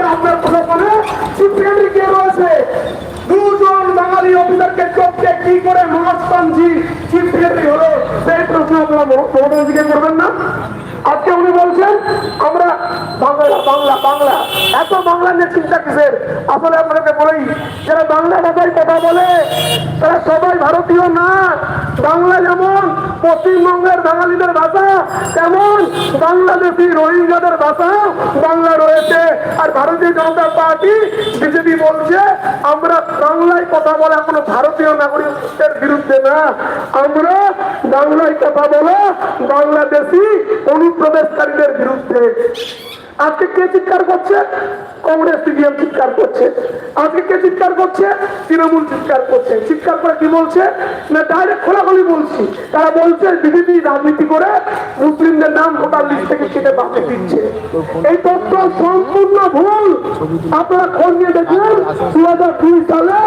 আজকে আপনার প্রশাসনে সেক্রেটারি কে রয়েছে? দুজন বাঙালি অফিসারকে চোখকে কি করে মহাস্তানজি সেক্রেটারি হলো। সেই প্রশ্ন আপনারা মমতাজিকে করবেন না। আজকে উনি বলছেন আমরা বাংলা বাংলা বাংলা। এত বাংলা নিয়ে চিন্তা কিসের? আসলে আপনাকে বলি, যারা বাংলা ভাষায় কথা বলে, তারা সবাই ভারতীয় না। বাংলা যেমন পশ্চিমবঙ্গের বাঙালিদের ভাষা, তেমন বাংলাদেশি রোহিঙ্গাদের ভাষা বাংলা রয়েছে। আর ভারতীয় জনতা পার্টি, বিজেপি বলছে, আমরা বাংলায় কথা বলা কোনো ভারতীয় নাগরিকদের বিরুদ্ধে না। আমরা বাংলায় কথা বলা বাংলাদেশি অনুপ্রবেশকারীদের বিরুদ্ধে। আজকে কে চিৎকার করছে? কংগ্রেস সিপিএম চিৎকার করছে। আজকে কে চিৎকার করছে? তৃণমূল চিৎকার করছে। চিৎকার করে কি বলছে? না ডাইরেক্ট খোলাখুলি বলছি। তারা বলছে বিজেপি রাজনীতি করে মুসলিমদের নাম ভোটার লিস্ট থেকে কেটে দিচ্ছে। এই তথ্য সম্পূর্ণ ভুল। আপনারা খোঁজ নিয়ে দেখুন দু হাজার দুই সালে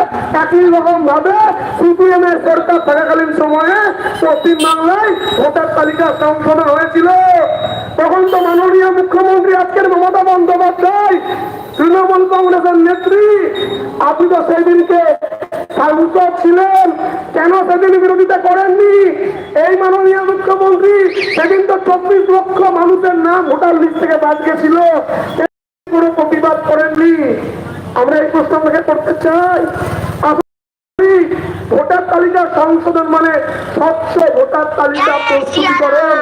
একই রকম ভাবে সিপিএম এর সরকার থাকাকালীন সময়ে পশ্চিম বাংলায় ভোটার তালিকা সংশোধন হয়েছিল। তখন তো মাননীয় মুখ্যমন্ত্রী আজকের মমতা বন্দ্যোপাধ্যায়, তৃণমূল কংগ্রেসের নেত্রী, আপনি তো সেদিনকে সাংসদ ছিলেন, কেন সেদিন বিরোধিতা করেননি? এই মাননীয় মুখ্যমন্ত্রী সেদিন তো চব্বিশ লক্ষ মানুষের নাম ভোটার লিস্ট থেকে বাদ গেছিল। কোনো প্রতিবাদ করেননি। আমরা এই প্রশ্ন আপনাকে করতে চাই। ভোটার তালিকা সংশোধন মানে স্বচ্ছ ভোটার তালিকা প্রস্তুত করেন।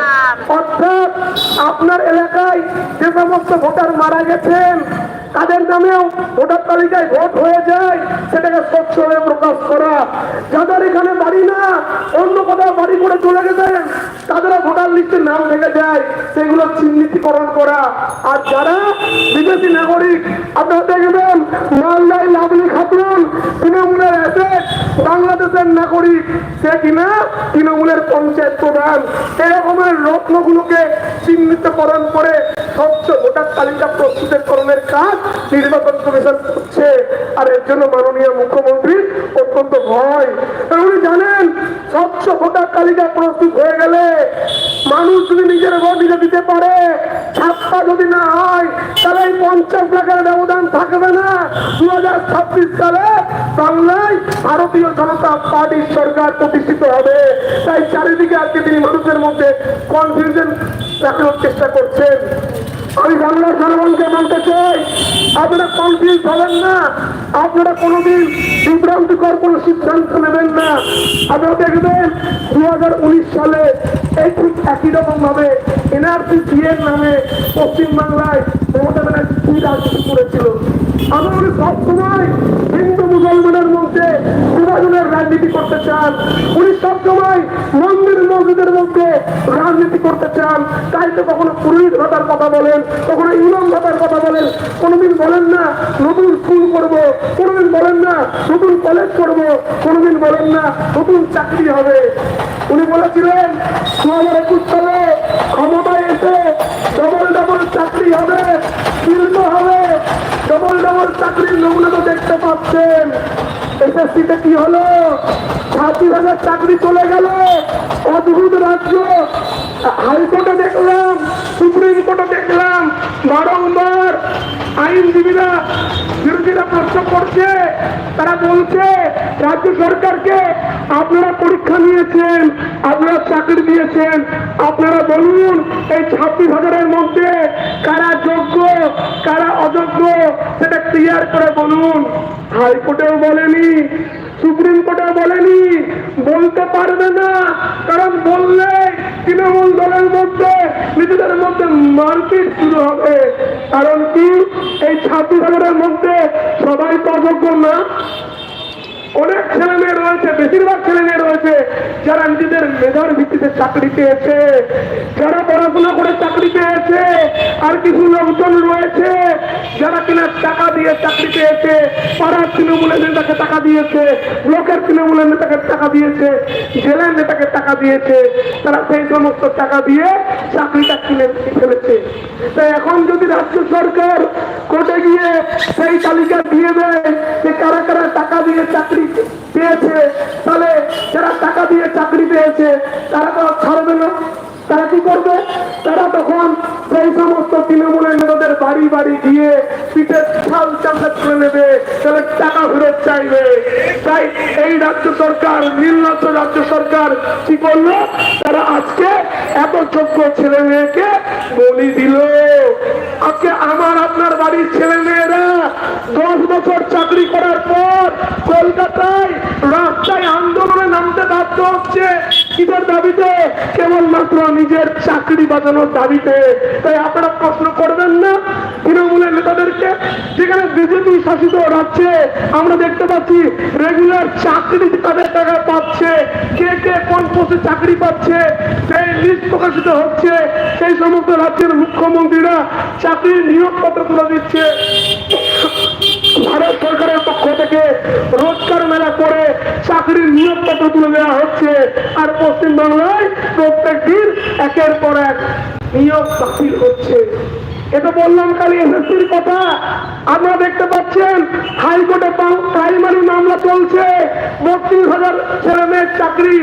অর্থাৎ আপনার এলাকায় যে সমস্ত ভোটার মারা গেছেন তাদের নামেও ভোটার তালিকায় ভোট হয়ে যায়, সেটাকে স্বচ্ছ হয়ে প্রকাশ করা। যাদের এখানে বাড়ি না, অন্য কোথাও বাড়ি করে চলে গেছেন, তাদেরও ভোটার লিস্টে নাম থেকে যায়, সেগুলো চিহ্নিতকরণ করা। আর যারা বিদেশি নাগরিক, আপনারা দেখবেন, মালদায় লাভলি খাতুন, তৃণমূলের অ্যাসেট, বাংলাদেশের নাগরিক। সে কিনা তৃণমূলের পঞ্চায়েত প্রধান। এরকমের রত্নগুলোকে চিহ্নিতকরণ করে স্বচ্ছ ভোটার তালিকা প্রস্তুতকরণের কাজ নির্বাচন কমিশন করছে আর এর জন্য মাননীয় মুখ্যমন্ত্রী অত্যন্ত ভয়। উনি জানেন, স্বচ্ছ ভোটার তালিকা প্রস্তুত হয়ে গেলে মানুষ যদি নিজের ভোট দিতে পারে, ছাপ্পা যদি না হয়, তাহলে এই পঞ্চাশ লাখের ব্যবধান থাকবে না। দু হাজার ছাব্বিশ সালে বাংলায় ভারতীয় জনতা পার্টির সরকার প্রতিষ্ঠিত হবে। তাই চারিদিকে আজকে তিনি মানুষের মধ্যে কনফিউশন রাখানোর চেষ্টা করছেন। আমি বাংলার জনগণকে বলতে চাই, আপনারা কনফিউজ হবেন না। আপনারা কোনোদিন বিভ্রান্তিকর কোনো সিদ্ধান্ত নেবেন না। আপনারা দেখবেন দু হাজার উনিশ সালে এই ঠিক একই রকম ভাবে এনআরসি এর নামে পশ্চিমবাংলায় মমতা ব্যানার্জি কি রাজনীতি করেছিল? আমরা সবসময় হিন্দু মুসলমানের মধ্যে বিভাজনের রাজনীতি করতে চান। উনি সবসময় মন্দির মসজিদের মধ্যে রাজনীতি চান তাই কখনো পুরোহিত ভাতার কথা বলেন, কখনো ইমাম ভাতার কথা বলেন, কোনোদিন বলেন না, নতুন স্কুল করব, কোনোদিন বলেন না, নতুন কলেজ করব, কোনোদিন বলেন না, নতুন চাকরি হবে। উনি বলেছিলেন দু একুশ সালে ক্ষমতায় এসে ডবল ডবল চাকরি হবে শিল্প হবে ডবল ডবল চাকরির নমুনা তো দেখতে পাচ্ছেন। এসএসসিতে কি হলো? ছাব্বিশ হাজার চাকরি চলে গেল। অদ্ভুত রাজ্য। হাইকোর্টে দেখলাম, সুপ্রিম কোর্টে দেখলাম, বারংবার আইনজীবীরা বিরোধীরা প্রশ্ন করছে। তারা বলছে, রাজ্য সরকারকে আপনারা পরীক্ষা আপনারা চাকরি দিয়েছেন। আপনারা বলুন, এই ছাব্বিশ হাজারের মধ্যে কারা যোগ্য, কারা অযোগ্য, সেটা ক্লিয়ার করে বলুন। হাইকোর্টেও বলেনি, সুপ্রিম কোর্টেও বলেনি, বলতে পারবে না, কারণ বললে তৃণমূল দলের মধ্যে, নিজেদের মধ্যে মারপিট শুরু হবে। কারণ কি? এই ছাব্বিশ হাজারের মধ্যে সবাই তো অযোগ্য না। অনেক ছেলে মেয়ে রয়েছে, বেশিরভাগ ছেলে মেয়ে রয়েছে, যারা নিজেদের মেধার ভিত্তিতে চাকরি পেয়েছে, যারা পড়াশোনা করে চাকরি পেয়েছে, আর কিছু লোকজন রয়েছে যারা কিনা টাকা দিয়ে চাকরি পেয়েছে, পাড়ার তৃণমূলের নেতাকে টাকা দিয়েছে, ব্লকের তৃণমূলের নেতাকে টাকা দিয়েছে, জেলার নেতাকে টাকা দিয়েছে, তারা সেই সমস্ত টাকা দিয়ে চাকরিটা কিনে ফেলেছে। তাই এখন যদি রাজ্য সরকার কোর্টে গিয়ে সেই তালিকা দিয়ে দেয় যে কারা কারা টাকা দিয়ে চাকরি পেয়েছে। তাহলে যারা টাকা দিয়ে চাকরি পেয়েছে, তারা তো ছাড়বে না। তারা কি করবে? তারা তখন সেই সমস্ত তৃণমূলের নেতাদের বাড়ি বাড়ি গিয়ে পিঠের ছাল চাপা তুলে নেবে। তাহলে টাকা ফেরত চাইবে। তাই এই রাজ্য সরকার, নির্লজ্জ রাজ্য সরকার কি করল? তারা আজকে এত যোগ্য ছেলে মেয়েকে বলি দিল। আজকে আমার আপনার বাড়ির ছেলে মেয়েরা দশ বছর চাকরি করার পর কলকাতায় রাস্তায় আন্দোলনে নামতে বাধ্য হচ্ছে। কিসের দাবিতে? কেবলমাত্র নিজের চাকরি বাঁচানোর দাবিতে। তাই আপনারা প্রশ্ন করবেন না তৃণমূলের নেতাদেরকে? যেখানে বিজেপি শাসিত রাজ্যে আমরা দেখতে পাচ্ছি রেগুলার চাকরি তাদের টাকা পাচ্ছে। কে কে কোন পোস্টে চাকরি পাচ্ছে, সেই লিস্ট প্রকাশিত হচ্ছে। সেই সমস্ত রাজ্যের মুখ্যমন্ত্রীরা চাকরির নিয়োগপত্র তুলে দিচ্ছে। ভারত সরকারের পক্ষ থেকে রোজগার মেলা করে চাকরির নিয়োগপত্র তুলে দেওয়া হচ্ছে। আর পশ্চিমবাংলায় প্রত্যেক দিন একের পর এক নিয়োগ বাতিল হচ্ছে। এটা বললাম কালি এসএসসির কথা। আপনারা দেখতে পাচ্ছেন, হাইকোর্টে প্রাইমারি মামলা চলছে। বত্রিশ হাজার ছেলে মেয়ের চাকরি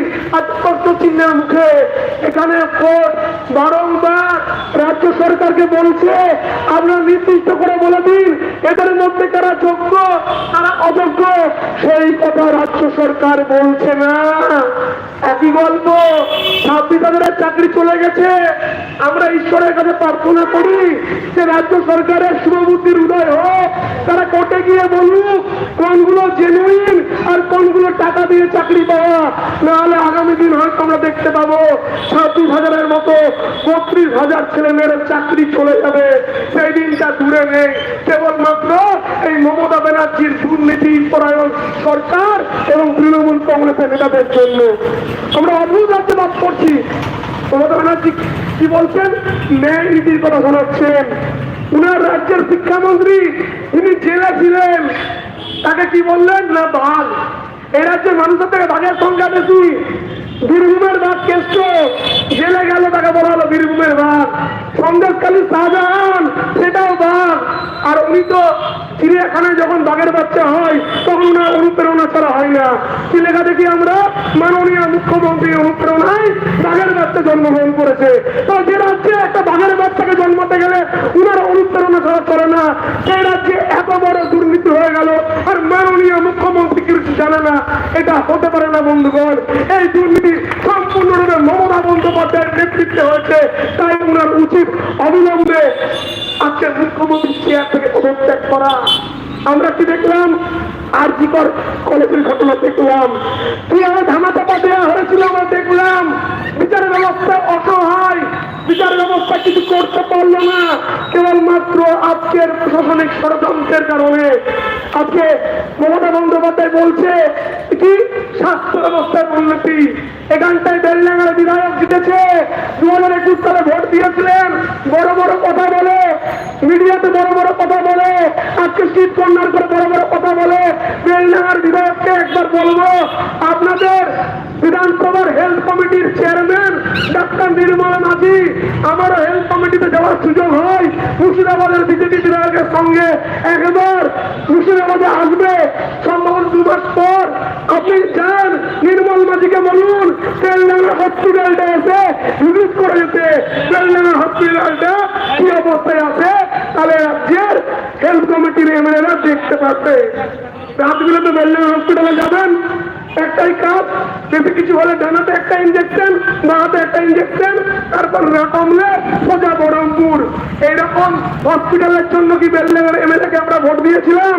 কষ্ট চিহ্নের মুখে। এখানে কোর্ট বারংবার রাজ্য সরকারকে বলছে আপনারা নির্দিষ্ট করে বলে দিন, এদের মধ্যে কারা যোগ্য তারা অযোগ্য, সেই কথা রাজ্য সরকার বলছে না। একই গল্প, ছাব্বিশ চাকরি চলে গেছে। আমরা ঈশ্বরের কাছে প্রার্থনা করি যে রাজ্য সরকারের শুভবুদ্ধির উদয় হোক। তারা কোর্টে গিয়ে বলুক, কোনগুলো জেনুইন আর কোনগুলো টাকা দিয়ে চাকরি পাওয়া। নাহলে আগামী দিন হয়তো আমরা দেখতে পাবো ছাব্বিশ হাজারের মতো বত্রিশ হাজার ছেলে মেয়ের চাকরি চলে যাবে। সেই দিনটা দূরে নেই। কেবলমাত্র এই মমতা ব্যানার্জির দুর্নীতি পরায়ণ সরকার এবং তৃণমূল কংগ্রেসের নেতাদের জন্য। আমরা অদ্ভুত রাজ্যে বাস করছি। মমতা ব্যানার্জি কি বলছেন? ন্যায় নীতির কথা শোনাচ্ছেন। উনার রাজ্যের শিক্ষামন্ত্রী, তিনি জেলে ছিলেন। তাকে কি বললেন? না, বাঘ। এই রাজ্যের মানুষের থেকে বাঘের সংখ্যা বেশি। বীরভূমের বাঘ কেষ্ট। জেলে গেল তাকে বলা হলো বীরভূমের বাঘ। সন্দেশকালী শাহজাহান, সেটাও বাঘ। আর উনি তো চিড়িয়াখানায় যখন বাঘের বাচ্চা হয়, তখন ওনার অনুপ্রেরণা ছাড়া হয় না। কি লেখা দেখি আমরা, মাননীয় মুখ্যমন্ত্রী অনুপ্রেরণায় বাঘের বাচ্চা জন্মগ্রহণ করেছে। তো যে রাজ্যে একটা বাঘের বাচ্চাকে জন্মাতে গেলে উনার অনুপ্রেরণা ছাড়া করে না সেই রাজ্যে এত বড় দুর্নীতি হয়ে গেল, আর মাননীয় মুখ্যমন্ত্রী কিছু জানে না, এটা হতে পারে না বন্ধুগণ। এই দুর্নীতি সম্পূর্ণরূপে মমতা বন্দ্যোপাধ্যায়ের নেতৃত্বে হয়েছে। তাই উনার উচিত অবিলম্বে আজকে মুখ্যমন্ত্রী চেয়ার থেকে পদত্যাগ করা। আমরা কি দেখলাম? আর জি কর কলেজের ঘটনা দেখলাম। কীভাবে ধামা চাপা দেওয়া হয়েছিল, আমরা দেখলাম। বিচার ব্যবস্থা অসহায়। বিচার ব্যবস্থা কিছু করতে পারল না। কেবলমাত্র আজকের প্রশাসনিক ষড়যন্ত্রের কারণে। আজকে মমতা বন্দ্যোপাধ্যায় বলছে, কি? স্বাস্থ্য ব্যবস্থার উন্নতি। এখানটায় বেলডাঙ্গার বিধায়ক জিতেছে। দু হাজার একুশ সালে ভোট দিয়েছিলেন। বড় বড় কথা বলে। মিডিয়াতে বড় বড় কথা বলে। আজকে শীত কন্যার করে বড় বড় কথা বলে। বেলডাঙ্গার বিধায়ককে একবার বলব, আপনাদের বিধানসভার হেলথ কমিটির চেয়ারম্যান ডাক্তার নির্মল মাঝি, আমারও হেলথ কমিটিতে যাওয়ার সুযোগ হয়। মুর্শিদাবাদের বিজেপি বিধায়কের সঙ্গে একবার মুর্শিদাবাদে আসবে সম্ভবত দু মাস পর আপনি যান নির্মল মাঝিকে বলুন বেলডাঙ্গা একটাই কাজ বেশি কিছু হলে ডানাতে একটা ইঞ্জেকশন বাঁহাতে একটা ইঞ্জেকশন তারপর না কমলে সোজা এইরকম হসপিটালের জন্য কি বেলডাঙ্গার এমএলএ কে আমরা ভোট দিয়েছিলাম?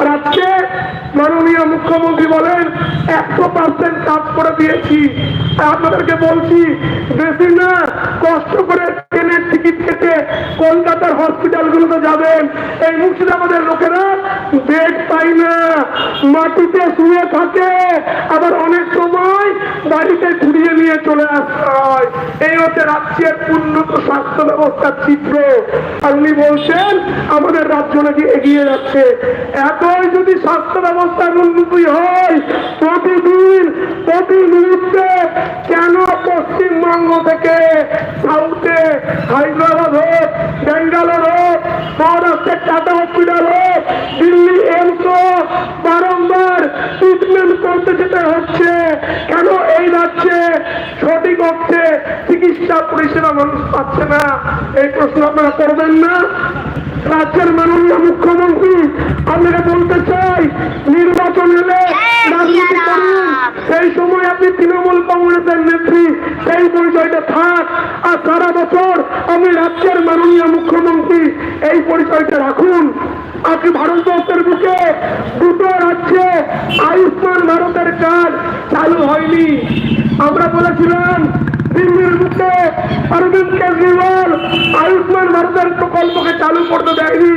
আর আজকে মাননীয় মুখ্যমন্ত্রী বলেন, একশো পার্সেন্ট কাজ করে দিয়েছি। আপনাদেরকে বলছি, বেশি না, কষ্ট করে কলকাতার হসপিটালগুলোতে যাবেন। এই মুর্শিদাবাদের লোকেরা বেড পাই না, মাটিতে শুয়ে থাকে, আবার অনেক সময় বাড়িতে ঘুরিয়ে নিয়ে চলে আসতে হয় এই হচ্ছে রাজ্যের উন্নত স্বাস্থ্য ব্যবস্থার চিত্র। আপনি বলছেন, আমাদের রাজ্য নাকি এগিয়ে যাচ্ছে। এতই যদি স্বাস্থ্য ব্যবস্থার উন্নতি হয়, প্রতিদিন প্রতি মুহূর্তে কেন পশ্চিমবঙ্গ থেকে সাউথে হায়দ্রাবাদ হোক বেঙ্গালোর হোক মহারাষ্ট্রের টাটা হসপিটাল দিল্লি এমস বারংবার ট্রিটমেন্ট করতে যেতে হচ্ছে। কেন এই রাজ্যে সঠিক অর্থে চিকিৎসা পরিষেবা মানুষ পাচ্ছে না? এই প্রশ্ন আপনারা করবেন না? রাজ্যের মাননীয় মুখ্যমন্ত্রী আপনাকে বলতে চাই নির্বাচন এলে করুন। সেই সময় আপনি তৃণমূল কংগ্রেসের নেত্রী সেই পরিচয়টা থাক আর সারা বছর আমি রাজ্যের মাননীয় মুখ্যমন্ত্রী এই পরিচয়টা রাখুন। আপনি ভারতবর্ষের বুকে দুটো রাজ্যে আয়ুষ্মান ভারতের কাজ চালু হয়নি। আমরা বলেছিলাম, দিল্লির বুকে অরবিন্দ কেজরিওয়াল আয়ুষ্মান ভারতের প্রকল্পকে চালু করতে দেয়নি।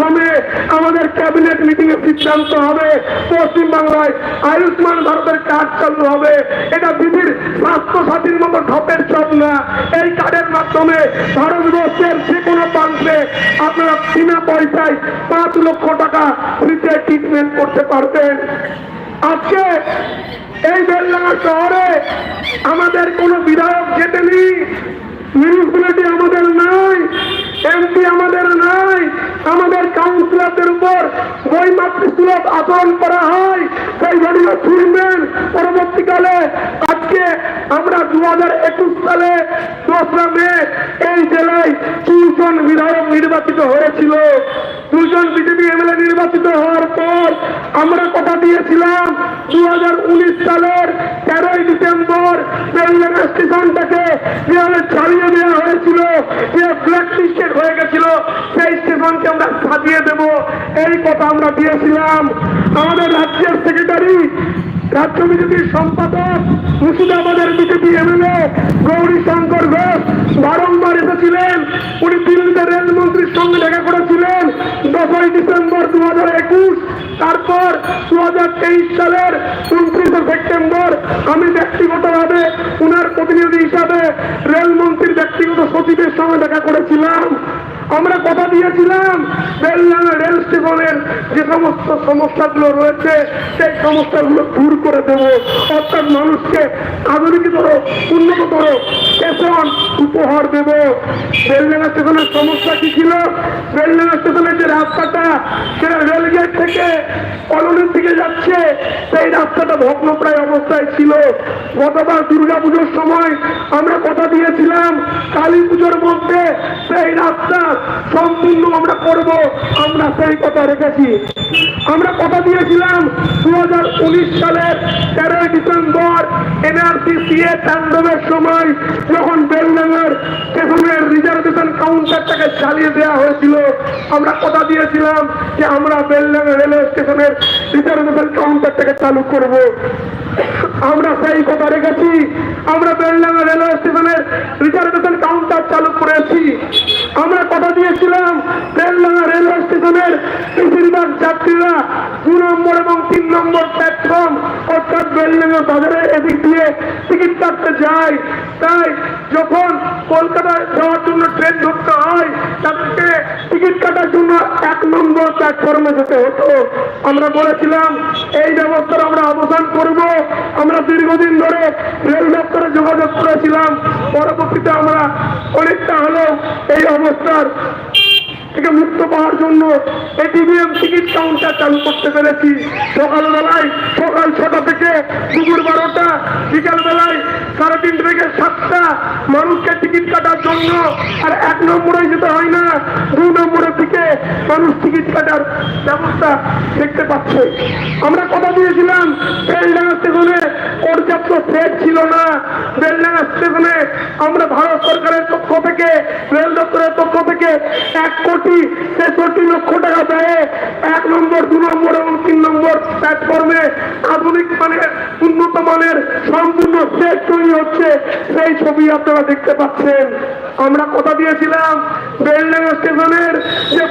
প্রথমে আমাদের ক্যাবিনেট মিটিং এ সিদ্ধান্ত হবে। পশ্চিমবাংলায় আয়ুষ্মান ভারতের কার্ড চালু হবে। এটা বিধির স্বাস্থ্য সাথীর মতো ঢপের চপ না। এই কার্ডের মাধ্যমে ভারতবর্ষের যে কোনো প্রান্তে আপনারা বিনা পয়সায় পাঁচ লক্ষ টাকা ফ্রিতে ট্রিটমেন্ট করতে পারবেন। আজকে এই বেলডাঙ্গা শহরে আমাদের কোনো বিধায়ক যেতে নেই মিউনিসিপ্যালিটি আমাদের নাই। এমপি আমাদের নাই। আমাদের কাউন্সিলরদের উপর বইমাতৃসুলভ আচরণ করা হয়। সেই ঘটনা শুনবেন পরবর্তীকালে আজকে আমরা দু হাজার একুশ সালে দোসরা মে এই জেলায় দুজন বিধায়ক নির্বাচিত হয়েছিল। দুজন বিজেপি এমএলএ নির্বাচিত হওয়ার পর আমরা কথা দিয়েছিলাম দু হাজার উনিশ সালের তেরোই ডিসেম্বর বেলডাঙ্গা স্টেশনটাকে ছাড়িয়ে দেওয়া হয়েছিল যে ব্ল্যাক লিস্টেড হয়ে গেছিল সেই স্টেশনকে আমরা সাজিয়ে দেব এই আমরা দিয়েছিলাম। আমাদের রাজ্যের সেক্রেটারি রাজ্য বিজেপির সম্পাদক, মুর্শিদাবাদের বিজেপি এমএলএ গৌরী শঙ্কর ঘোষ বারংবার এসেছিলেন। উনি দিল্লিতে রেলমন্ত্রীর সঙ্গে দেখা করেছিলেন দশই ডিসেম্বর দু হাজার একুশ। তারপর দু হাজার তেইশ সালের উনত্রিশে সেপ্টেম্বর আমি ব্যক্তিগতভাবে উনার প্রতিনিধি হিসাবে রেলমন্ত্রীর ব্যক্তিগত সচিবের সঙ্গে দেখা করেছিলাম। আমরা কথা দিয়েছিলাম বেলডাঙ্গা রেল স্টেশনের যে সমস্ত সমস্যাগুলো রয়েছে, সেই সমস্যাগুলো দূর করে দেব। অর্থাৎ মানুষকে আধুনিকতর, উন্নততর স্টেশন উপহার দেব। বেলডাঙ্গা স্টেশনের সমস্যা কি ছিল? বেলডাঙ্গা স্টেশনের যে রাস্তাটা, সেটা রেলগেট থেকে কলোনির দিকে যাচ্ছে। সেই রাস্তাটা ভগ্নপ্রায় অবস্থায় ছিল। গতবার দুর্গাপুজোর সময় আমরা কথা দিয়েছিলাম কালী পুজোর মধ্যে সেই রাস্তা সম্পূর্ণ আমরা করব, আমরা সেই কথা রেখেছি। আমরা কথা দিয়েছিলাম দু হাজার উনিশ সালের তেরোই ডিসেম্বর এনআরসি সিএ তাণ্ডবের সময়, যখন বেলডাঙ্গার স্টেশনের রিজার্ভেশন কাউন্টারটাকে চালিয়ে দেওয়া হয়েছিল। আমরা কথা দিয়েছিলাম যে আমরা বেলডাঙ্গা রেলওয়ে স্টেশনের রিজার্ভেশন কাউন্টারটাকে চালু করব। আমরা সেই কথা রেখেছি। আমরা বেলডাঙ্গা রেলওয়ে স্টেশনের রিজার্ভেশন কাউন্টার চালু করেছি। আমরা কথা দিয়েছিলাম বেলডাঙ্গা স্টেশনের বেশিরভাগ যাত্রীরা দু নম্বর এবং তিন নম্বর প্ল্যাটফর্ম অর্থাৎ বেলডাঙ্গা বাজারের এদিক দিয়ে টিকিট কাটতে যায়। তাই যখন কলকাতায় যাওয়ার জন্য ট্রেন ধরতে হয় তাদেরকে টিকিট কাটার জন্য এক নম্বর প্ল্যাটফর্মে যেতে হতো। আমরা বলেছিলাম, এই ব্যবস্থার আমরা অবসান করব। আমরা দীর্ঘদিন ধরে রেল দপ্তরে যোগাযোগ করেছিলাম। পরবর্তীতে আমরা অনেকটা হলেও এই অবস্থার থেকে মুক্ত পাওয়ার জন্য এটিভিএম টিকিট কাউন্টার চালু করতে পেরেছি। সকালবেলায়, সকাল ছটা থেকে দুপুর বারোটা, বিকালবেলায় সাড়ে তিনটে থেকে সাতটা মানুষকে টিকিট কাটার জন্য। আর এক নম্বরে যেতে হয় না দু নম্বরের দিকে মানুষ টিকিট কাটার ব্যবস্থা দেখতে পাচ্ছে। আমরা কথা দিয়েছিলাম বেলডাঙ্গা স্টেশনে পর্যাপ্ত সেট ছিল না। বেলডাঙ্গা স্টেশনে আমরা ভারত সরকারের পক্ষ থেকে, রেল দপ্তরের পক্ষ থেকে এক কোটি ছেষট্টি লক্ষ টাকা ব্যয়ে এক নম্বর, দু নম্বর এবং তিন নম্বর প্ল্যাটফর্মে আধুনিক মানের, উন্নত মানের, সম্পূর্ণ সেট তৈরি হচ্ছে। সেই ছবি আপনারা দেখতে পাচ্ছেন। আমরা কথা দিয়েছিলাম বেলডাঙ্গা স্টেশনের যে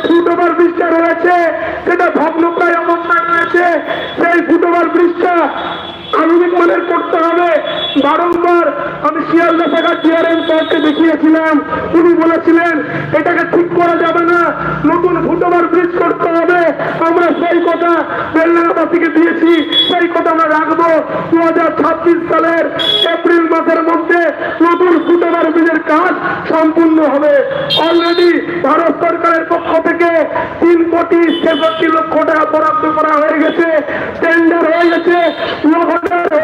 ফুটওভার ব্রিজটা রয়েছে সেটা ভগ্নপ্রায় অবস্থায় রয়েছে সেই ফুটওভার ব্রিজটা আধুনিক মানের করতে হবে। বারংবার আমি শিয়ালদা শাখার ডিআরএম স্যারকে দেখিয়েছিলাম উনি বলেছিলেন, এটাকে ঠিক করা যাবে না, নতুন ফুটওভার ব্রিজ করতে হবে। আমরা সেই কথা বেলনাবাসীকে দিয়েছি, সেই কথা আমরা রাখব। দু হাজার ছাব্বিশ সালের এপ্রিল মাসের মধ্যে নতুন ফুটওভার ব্রিজের কাজ সম্পূর্ণ হবে। অলরেডি ভারত সরকারের পক্ষ থেকে তিন কোটি ছেষট্টি লক্ষ টাকা বরাদ্দ করা হয়ে গেছে। টেন্ডার হয়ে গেছে।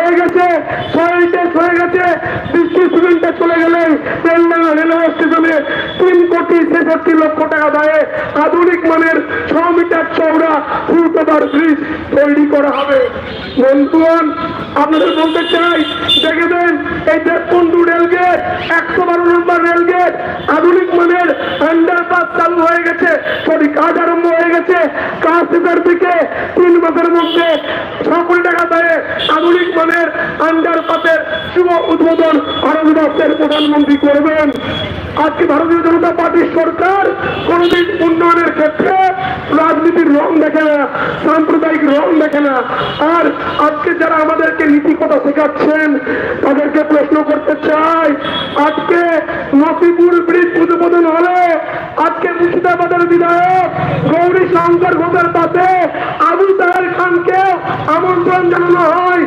হয়ে গেছে সয়েল হয়ে গেছে ডিস্ট্রিবিউশনটা চলে গেলে তেলডাঙ্গা রেলওয়ে স্টেশনে তিন কোটি ছেষট্টি লক্ষ টাকা দেয় আধুনিক মানের ছ মিটার চওড়া ফুটওভার ব্রিজ তৈরি করা হবে। বন্ধুগণ, আপনাদের বলতে চাই, দেখে দেন, এই দেববন্ধু রেলগেট একশো বারো নম্বর রেলগেট আধুনিক মানের আন্ডারপাস চালু হয়ে গেছে সরি কাজ আরম্ভ হয়ে গেছে। কাজ শেষের দিকে তিন মাসের মধ্যে ছ কোটি টাকা দেয় আধুনিক মানের আন্ডারপাসের শুভ উদ্বোধন ভারত রাষ্ট্রের প্রধানমন্ত্রী করবেন। আজকে ভারতীয় জনতা পার্টির সরকার কোনদিন উন্নয়নের ক্ষেত্রে রাজনীতির রং দেখে না, সাম্প্রদায়িক রং দেখে না। আর আজকে যারা আমাদেরকে নীতি কথা শেখাচ্ছেন, তাদেরকে প্রশ্ন করতে চাই, আজকে নসিপুর ব্রিজ উদ্বোধন হলে আজকে মুর্শিদাবাদের বিধায়ক গৌরী শঙ্কর ঘোষের পাশে আবু তাহের খানকে আমন্ত্রণ জানানো হয়।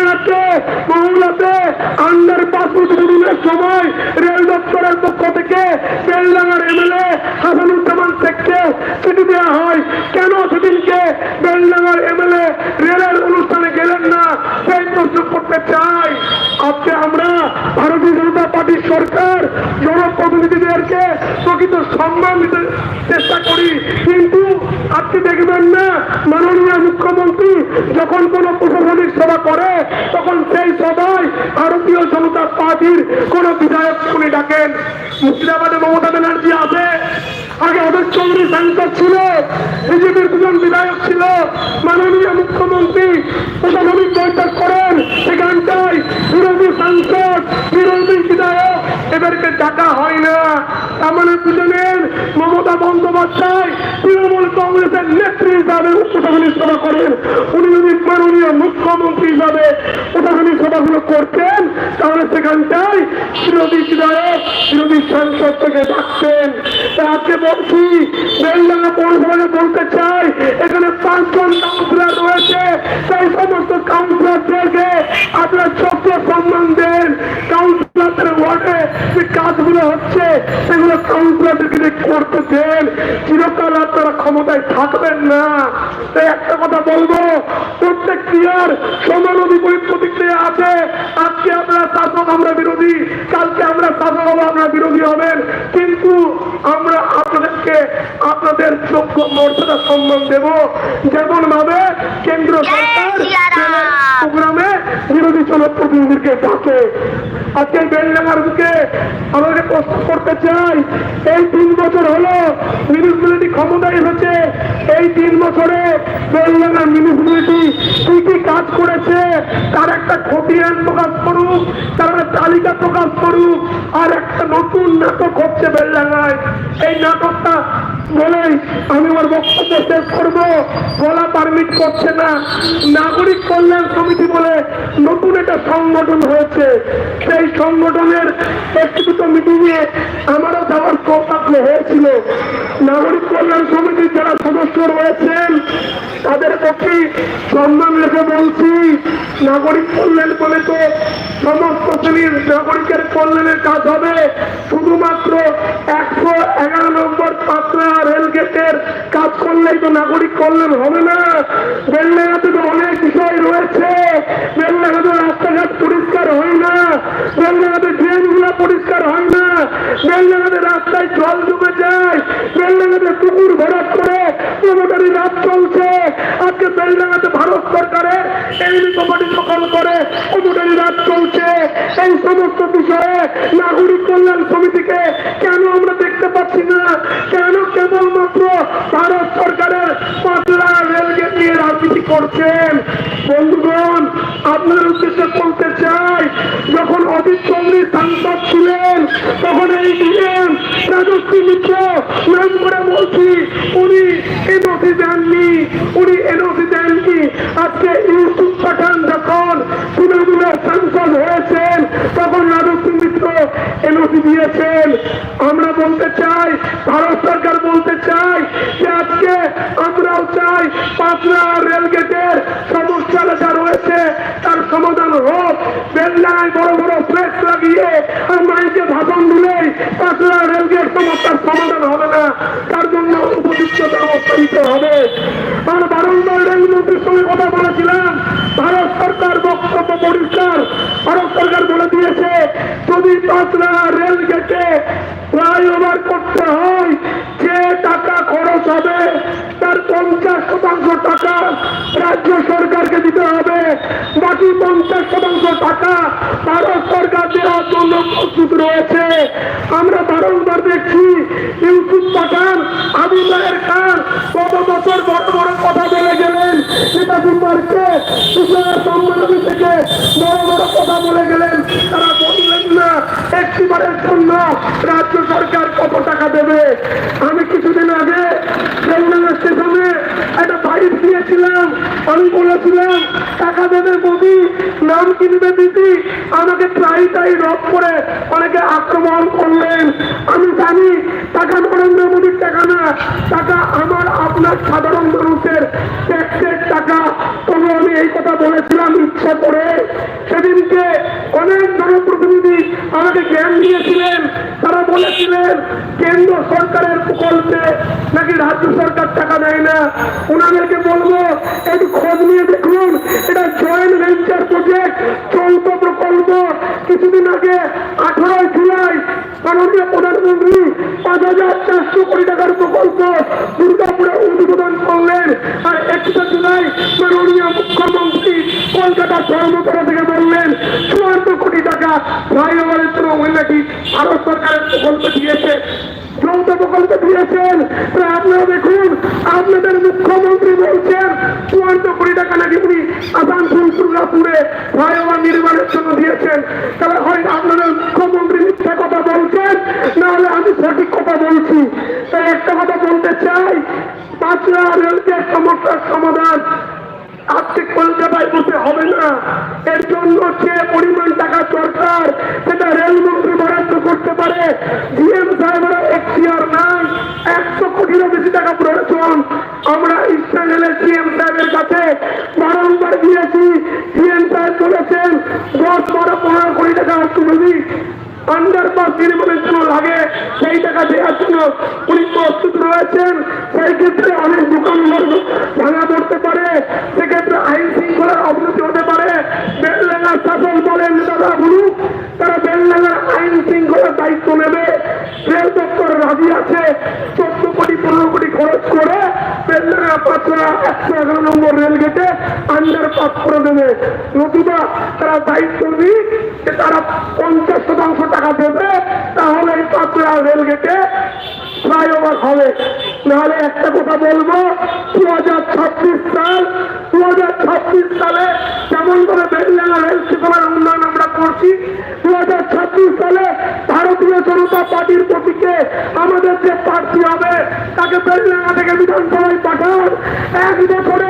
বেলডাঙ্গাতে মহুলাতে আন্ডার পাস উদ্বোধনের সময় রেল দপ্তরের পক্ষ থেকে বেলডাঙ্গার এমএলএ হাসানুজ্জামান শেখকে চিঠি দেওয়া হয়। কেন সেদিনকে বেলডাঙ্গার এমএলএ রেলের অনুষ্ঠানে গেলেন না? সেই প্রশ্ন করতে চাই। আজকে আমরা ভারতীয় জনতা পার্টির সরকার, জনপ্রতিনিধিদেরকে প্রকৃত সম্মান দিতে চেষ্টা করি। কিন্তু আজকে দেখবেন না, মাননীয় মুখ্যমন্ত্রী যখন কোন প্রশাসনিক সভা করে, তখন সেই সভায় ভারতীয় জনতা পার্টির কোন বিধায়ক উনি ডাকেন। মুর্শিদাবাদে মমতা ব্যানার্জি আছে আগে অধীর চৌধুরী সাংসদ ছিল, বিজেপির দুজন বিধায়ক ছিল। মাননীয় মুখ্যমন্ত্রী প্রশাসনিক বৈঠক করেন। সেখানটায় বিরোধী সাংসদ, বিরোধী বিধায়ক এদেরকে ডাকা হয় না। তার মানে বুঝলেন মমতা বন্দ্যোপাধ্যায়, তৃণমূল কংগ্রেসের নেত্রী হিসাবে প্রশাসনিক সভা করেন। উনি যদি মাননীয় মুখ্যমন্ত্রী হিসাবে প্রশাসনিক সভাগুলো করতেন, তাহলে সেখানটায় বিরোধী বিধায়ক, বিরোধী সাংসদ থেকে ডাকতেন। তা আজকে বলছি বেলডাঙ্গা পৌরসভাকে বলতে চাই, এখানে পাঁচজন কাউন্সিলর রয়েছে। সেই সমস্ত কাউন্সিলরদেরকে আপনার চোদ্দ সম্মান দেন কাজগুলো হচ্ছে সেগুলো কাউন্সিলরদেরকে করতে দেন। চিরকাল আপনারা ক্ষমতায় থাকবেন না। তাই একটা কথা বলব প্রত্যেক ক্রিয়ার সমান বিপরীত প্রতিক্রিয়া আছে। আজকে আপনারা শাসক আমরা বিরোধী কালকে আমরা শাসক হব আপনারা বিরোধী হবেন। কিন্তু আমরা আপনাদেরকে আপনাদের যোগ্য মর্যাদা সম্মান দেব। যেমন ভাবে কেন্দ্র সরকার প্রোগ্রামে বিরোধী জনপ্রতিনিধিকে ডাকে। আজকে বেলডাঙ্গার বুকে আমাকে প্রশ্ন করতে চাই। এই তিন বছর হলো মিউনিসিপ্যালিটি ক্ষমতায় এসেছে। এই তিন বছরে বেলডাঙ্গার মিউনিসিপ্যালিটি কি কি কাজ করেছে, তার একটা খতিয়ান প্রকাশ করুক, তার একটা তালিকা প্রকাশ করুক, আর একটা নতুন নাটক হচ্ছে বেলডাঙ্গায় এই নাটকটা বলেই আমি আমার বক্তব্য শেষ করব। বলা পারমিট করছে না। নাগরিক কল্যাণ সমিতি বলে নতুন একটা সংগঠন হয়েছে। সেই সংগঠনের একটি দুটো মিটিংয়ে আমারও যাওয়ার সৌভাগ্য হয়েছিল। নাগরিক কল্যাণ সমিতির যারা সদস্য রয়েছেন, তাদের প্রতি সম্মান রেখে বলছি, নাগরিক কল্যাণ বলে তো সমস্ত শ্রেণির নাগরিকের কল্যাণের কাজ হবে। শুধুমাত্র একশো এগারো নম্বর পাত্রা রেল গেটের কাজ করলেই তো নাগরিক কল্যাণ হবে না। বেলডাঙ্গাতে তো অনেক বিষয় রয়েছে। বেলডাঙ্গাতে রাস্তাঘাট পরিষ্কার হয় না। বেলডাঙ্গাতে ড্রেনগুলো পরিষ্কার হয় না। বেলডাঙ্গাতে রাস্তায় জল জমে যায়। বেলডাঙ্গাতে পুকুর ভরাট করে প্রমোটারি রাত চলছে। আজকে বেলডাঙ্গাতে ভারত সরকারের এই কোম্পানি দখল করে প্রমোটারি রাত চলছে। এই সমস্ত বিষয়ে নাগরিক কল্যাণ সমিতিকে কেন আমরা দেখতে পাচ্ছি না? কেন কেবলমাত্র ভারত সরকারের পাতলা রেলগেট নিয়ে রাজনীতি করছেন। বন্ধুগণ, আপনার উদ্দেশ্যে বলতে চাই, যখন অজিত চৌধুরী সাংসদ ছিলেন, তখন এই দিলেন রাজস্বী মিত্র নাম করে বলছি উনি এনওসি দেননি উনি এনওসি দেননি আজকে ইউসুফ পাঠান যখন তৃণমূলের সাংসদ হয়েছেন তখন রাজস্বী মিত্র এনওসি দিয়েছেন আমরা বলতে চাই ভারত সরকার বলতে চাই যে আজকে আমরাও চাই পাতলা রেলগেটের সমস্যা যেটা রয়েছে তার সমাধান হোক বেল্লায় বড় বড় প্লেস লাগিয়ে আর মাইকে ভাষণ দিলেই পাতলা রেলগেট সমস্যার সমাধান হবে না তার জন্য উপযুক্ত নিতে হবে। আর বারংবার রেলমন্ত্রীর সঙ্গে কথা বলেছিলাম। ভারত সরকার বক্তব্য পরিষ্কার। ভারত সরকার বলে দিয়েছে, যদি পাতলা রেল গেটে ফ্লাইওভার করতে হয় যে টাকা খরচ হবে তার পঞ্চাশ শতাংশ টাকা রাজ্য সরকারকে দিতে হবে। বাকি পঞ্চাশ শতাংশ টাকা ভারত সরকার দেওয়ার জন্য প্রস্তুত রয়েছে। আমরা বারংবার দেখছি, ইউসুফ পাঠান আবুল্লাহের খান কত বছর বড় বড় কথা বলে গেলেন, নেতাজি পার্কে কৃষকের সম্মেলনী থেকে বড় বড় কথা বলে গেলেন। তারা বললেন না, একটিবারের জন্য রাজ্য সরকার কত টাকা দেবে? আমি কিছুদিন আগে স্টেশনে একটা বাইক দিয়েছিলাম আমি বলেছিলাম, টাকা দেবে মোদি নাম কিনবে দিদি, আমাকে প্রায় তাই রব করে অনেকে আক্রমণ করলেন। আমি জানি টাকা নরেন্দ্র মোদীর টাকা না, টাকা আমার আপনার সাধারণ মানুষের ট্যাক্সের বলেছিলাম ইচ্ছা করে সেদিনকে অনেক জনপ্রতিনিধি আমাকে জ্ঞান দিয়েছিলেন। তারা বলেছিলেন, কেন্দ্র সরকারের প্রকল্পে নাকি রাজ্য সরকার টাকা দেয় না। ওনাদেরকে বলব, একটু খোঁজ নিয়ে দেখুন, এটা জয়েন্ট ভেঞ্চার প্রজেক্ট চৌথ প্রকল্প। কিছুদিন আগে আঠারোই জুলাই মাননীয় প্রধানমন্ত্রী পাঁচ হাজার চারশো কোটি টাকার প্রকল্প দুর্গাপুরে উদ্বোধন করলেন। আর একত্রিশে জুলাই মাননীয় মুখ্যমন্ত্রী কলকাতা ধর্মতলা থেকে বললেন, চুয়ান্ন কোটি টাকা ফ্লাইওভারের জন্য নাকি ভারত সরকারের প্রকল্প দিয়েছে। বলছেন, চুয়ান্ন কোটি টাকা নাকি উনি আসানসোল, দুর্গাপুরে ফ্লাইওভার নির্মাণের জন্য দিয়েছেন। তাহলে হয় আপনাদের মুখ্যমন্ত্রী মিথ্যা কথা বলছেন নাহলে আমি সঠিক কথা বলছি। তাই একটা কথা বলতে রেলগেট সমস্যার সমাধান আজকে কলকাতায় বসে হবে না। এর জন্য যে পরিমাণ টাকা দরকার, সেটা রেলমন্ত্রী বরাদ্দ করতে পারে। জিএম সাহেবের এখতিয়ার নাই। একশো কোটিরও বেশি টাকা প্রয়োজন। আমরা ইসরায়েলের জিএম সাহেবের কাছে বারংবার গিয়েছি জিএম সাহেব বলেছেন, দশ বারো পনেরো কোটি টাকা তুলে লাগে। সেই টাকা দেওয়ার জন্য উনি প্রস্তুত রয়েছেন। সেই ক্ষেত্রে অনেক ভাঙা পড়তে পারে। সেক্ষেত্রে আইন শৃঙ্খলার অবনতি হতে পারে। বেলডাঙ্গার শাসন গুরু তারা বেলডাঙ্গার আইন শৃঙ্খলার দায়িত্ব নেবে। রেল দপ্তর রাজি আছে। চোদ্দ খরচ করে বেলডাঙ্গা পাঁচরা একশো এগারো নম্বর রেল গেটে আন্ডারপাস করে দেবে। নতুবা তারা দায়িত্ব নিক যে তারা পঞ্চাশ শতাংশ টাকা দেবে তাহলে এই পাঁচরা রেল গেটে ফ্লাইওভার হবে। নাহলে একটা কথা বলব দু হাজার ছাব্বিশ সাল দু হাজার ছাব্বিশ সালে যেমন করে বেলডাঙ্গা রেল স্টেশনের উন্নয়ন আমরা করছি দু হাজার ছাব্বিশ সালে ভারতীয় জনতা পার্টির প্রতীকে আমাদের যে প্রার্থী হবে, তাকে বেলডাঙ্গা থেকে বিধানসভায় পাঠান। এক বছরের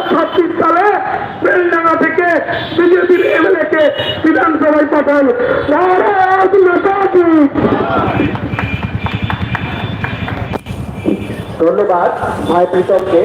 ছাব্বিশ সালে বেলডাঙ্গা থেকে বিজেপির এমএলএ কে বিধানসভায় পাঠান। ধন্যবাদ ভাই প্রীতমকে।